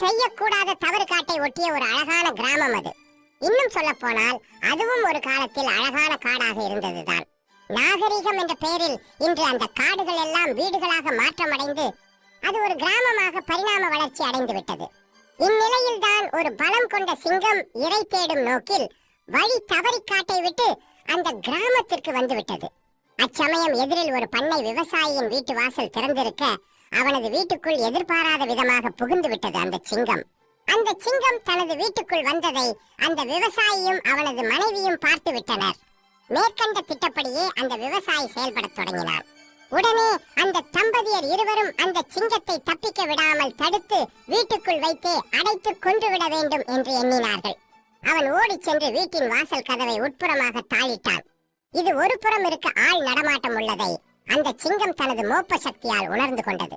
செய்யக்கூடாத தவறு காட்டை ஒட்டிய ஒரு அழகான கிராமம் அது. இன்னும் சொல்ல போனால் அதுவும் ஒரு காலத்தில் அழகான காடாக இருந்ததுதான். நாகரிகம் என்ற பெயரில் இன்று அந்த காடுகள் எல்லாம் வீடுகளாக மாற்றமடைந்து அது ஒரு கிராமமாக பரிணாம வளர்ச்சி அடைந்து விட்டது. இந்நிலையில் தான் ஒரு பலம் கொண்ட சிங்கம் இறை தேடும் நோக்கில் வழி தவறி காட்டை விட்டு அந்த கிராமத்திற்கு வந்துவிட்டது. அச்சமயம் எதிரில் ஒரு பண்ணை விவசாயியின் வீட்டு வாசல் திறந்திருக்க அவனது வீட்டுக்குள் எதிர்பாராத விதமாக புகுந்து விட்டது அந்த சிங்கம். அந்த சிங்கம் தனது வீட்டுக்குள் வந்ததை அந்த விவசாயியும் அவனது மனைவியும் பார்த்து விட்டனர். மேற்கண்ட திட்டப்படியே அந்த விவசாயி செயல்படத் தொடங்கினார் உடனே அந்த தம்பதியர் இருவரும் அந்த சிங்கத்தை தப்பிக்க விடாமல் தடுத்து வீட்டுக்குள் வைத்தே அடைத்து கொன்றுவிட வேண்டும் என்று எண்ணினார்கள். அவன் ஓடிச் சென்று வீட்டின் வாசல் கதவை உட்புறமாக தாளிட்டான். இது ஒரு புறம் இருக்க ஆள் நடமாட்டம் உள்ளதை அந்த சிங்கம் தனது மோப்ப சக்தியால் உணர்ந்து கொண்டது.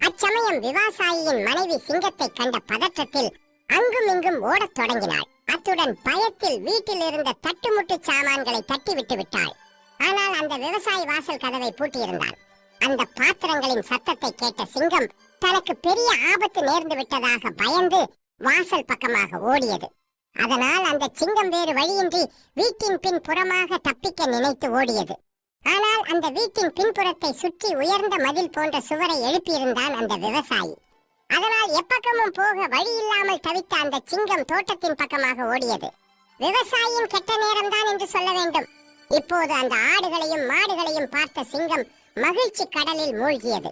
அச்சமயம் விவசாயியின் மனைவி சிங்கத்தை கண்ட பதற்றத்தில் அங்கும் இங்கும் ஓடத் தொடங்கினாள். அத்துடன் பயத்தில் வீட்டில் இருந்த தட்டுமுட்டு சாமான்களை தட்டி விட்டு விட்டாள். ஆனால் அந்த விவசாயி வாசல் கதவை பூட்டியிருந்தான். அந்த பாத்திரங்களின் சத்தத்தை கேட்ட சிங்கம் தனக்கு பெரிய ஆபத்து நேர்ந்து விட்டதாக பயந்து வாசல் பக்கமாக ஓடியது. அதனால் அந்த சிங்கம் வேறு வழியின்றி வீட்டின் பின் புறமாக தப்பிக்க நினைத்து ஓடியது. ஆனால் அந்த வீட்டின் பின்புறத்தை சுற்றி உயர்ந்த மதில் போன்ற சுவரை எழுப்பியிருந்தான் அந்த விவசாயி. அதனால் எப்பக்கமும் போக வழி இல்லாமல் தவித்த அந்த சிங்கம் தோட்டத்தின் பக்கமாக ஓடியது. விவசாயியின் கெட்ட நேரம்தான் என்று சொல்ல வேண்டும். இப்போது அந்த ஆடுகளையும் மாடுகளையும் பார்த்த சிங்கம் மகிழ்ச்சி கடலில் மூழ்கியது.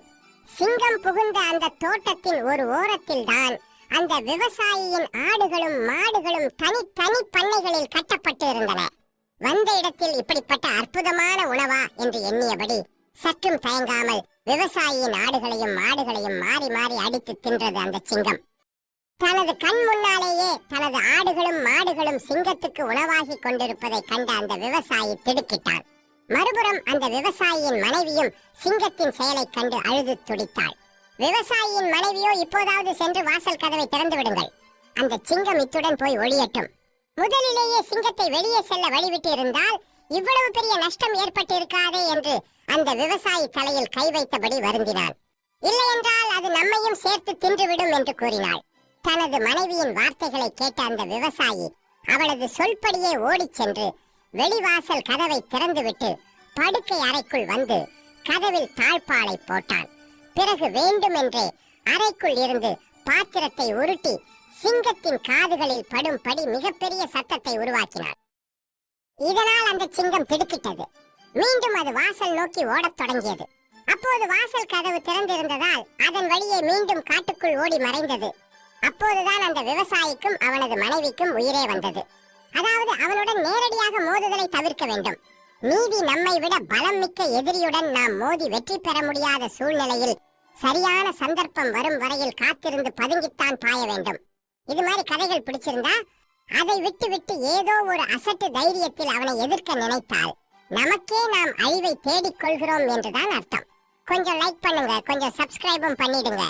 சிங்கம் புகுந்த அந்த தோட்டத்தின் ஒரு ஓரத்தில் தான் அந்த விவசாயியின் ஆடுகளும் மாடுகளும் தனித்தனி பண்ணைகளில் கட்டப்பட்டு இருந்தன வந்த இடத்தில் இப்படிப்பட்ட அற்புதமான உணவா என்று எண்ணியபடி சற்றும் தயங்காமல் விவசாயியின் ஆடுகளையும் மாடுகளையும் மாறி மாறி அடித்து தின்றது அந்த சிங்கம். தனது கண் முன்னாலேயே தனது ஆடுகளும் மாடுகளும் சிங்கத்துக்கு உணவாகி கொண்டிருப்பதை கண்ட அந்த விவசாயி திடுக்கிட்டான் மறுபுறம் அந்த விவசாயியின் மனைவியும் சிங்கத்தின் செயலை கண்டு அழுது துடித்தாள். விவசாயியின் மனைவியோ இப்போதாவது சென்று வாசல் கதவை திறந்து விடுங்கள். அந்த சிங்கம் இத்துடன் போய் ஒளியட்டும் முதலிலேயே சிங்கத்தை வெளியே செல்ல வழிவிட்டு இருந்தால் இவ்வளவு பெரிய நஷ்டம் ஏற்பட்டிருக்காதே என்று அந்த விவசாயி தலையில் கை வைத்தபடி வருந்தினான். இல்லையென்றால் அது நம்மையும் சேர்த்து தின்றுவிடும் என்று கூறினாள். தனது மனைவியின் வார்த்தைகளை கேட்ட அந்த விவசாயி அவளது சொல்படியே ஓடிச் சென்று வெளிவாசல் கதவை திறந்துவிட்டு படுக்கை அறைக்குள் வந்து கதவில் தாழ்பாலை போட்டான். பிறகு வேண்டுமென்றே அறைக்குள் இருந்து பாத்திரத்தை உருட்டி சிங்கத்தின் காதுகளில் படும்படி மிகப்பெரிய சத்தத்தை உருவாக்கினார் இதனால் அந்த சிங்கம் திடுக்கிட்டது. மீண்டும் அது வாசல் நோக்கி ஓடத் தொடங்கியது. அப்போது வாசல் கதவு திறந்திருந்ததால் அதன் வழியே மீண்டும் காட்டுக்குள் ஓடி மறைந்தது. அப்போதுதான் அந்த விவசாயிக்கும் அவனது மனைவிக்கும் உயிரே வந்தது. அதாவது அவனுடன் நேரடியாக மோதுதலை தவிர்க்க வேண்டும். நீதி நம்மை விட பலம் மிக்க எதிரியுடன் நாம் மோதி வெற்றி பெற முடியாத சூழ்நிலையில் சரியான சந்தர்ப்பம் வரும் வரையில் காத்திருந்து பதுங்கித்தான் பாய வேண்டும். இது மாதிரி கதைகள் பிடிச்சிருந்தா அதை விட்டு விட்டு ஏதோ ஒரு அசட்டு தைரியத்தில் அவனை எதிர்க்க நினைத்தால் நமக்கே நாம் அழிவை தேடிக் கொள்கிறோம் என்றுதான் அர்த்தம். கொஞ்சம் லைக் பண்ணுங்க கொஞ்சம் சப்ஸ்கிரைபும் பண்ணிடுங்க.